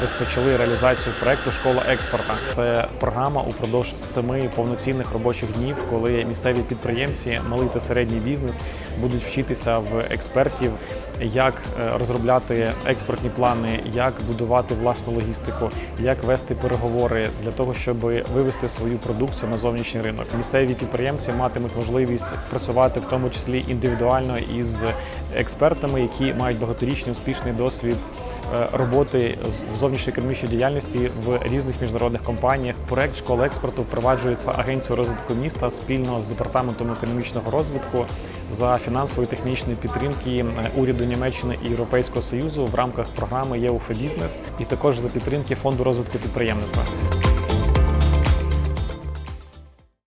розпочали реалізацію проекту Школа експорта. Це програма упродовж семи повноцінних робочих днів, коли місцеві підприємці, малий та середній бізнес будуть вчитися в експертів, як е, розробляти експортні плани, як будувати власну логістику, як вести переговори для того, щоб вивести свою продукцію на зовнішній ринок. Місцеві підприємці матимуть можливість працювати в тому числі індивідуально із експертами, які мають багаторічний успішний досвід роботи з- в зовнішньоекономічній діяльності в різних міжнародних компаніях. Проект школи експорту впроваджується агенцією розвитку міста спільно з департаментом економічного розвитку за фінансової технічної підтримки е, уряду Німеччини і Європейського союзу в рамках програми ЄУФ і також за підтримки фонду розвитку підприємництва.